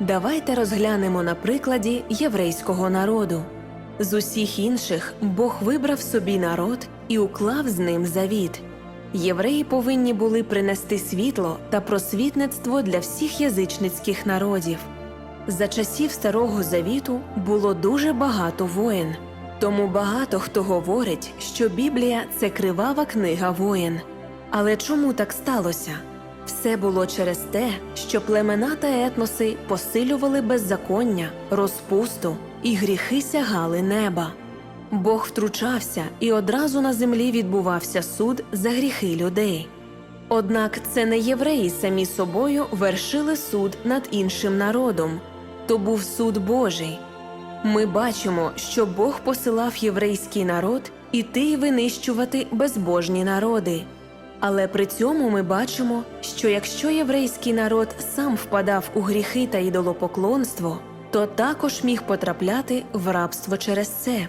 Давайте розглянемо на прикладі єврейського народу. З усіх інших Бог вибрав собі народ і уклав з ним завіт. Євреї повинні були принести світло та просвітництво для всіх язичницьких народів. За часів Старого Завіту було дуже багато воїн, тому багато хто говорить, що Біблія це кривава книга воїн. Але чому так сталося? Все було через те, що племена та етноси посилювали беззаконня, розпусту і гріхи сягали неба. Бог втручався, і одразу на землі відбувався суд за гріхи людей. Однак це не євреї самі собою вершили суд над іншим народом, то був суд Божий. Ми бачимо, що Бог посилав єврейський народ іти й винищувати безбожні народи. Але при цьому ми бачимо, що якщо єврейський народ сам впадав у гріхи та ідолопоклонство, то також міг потрапляти в рабство через це.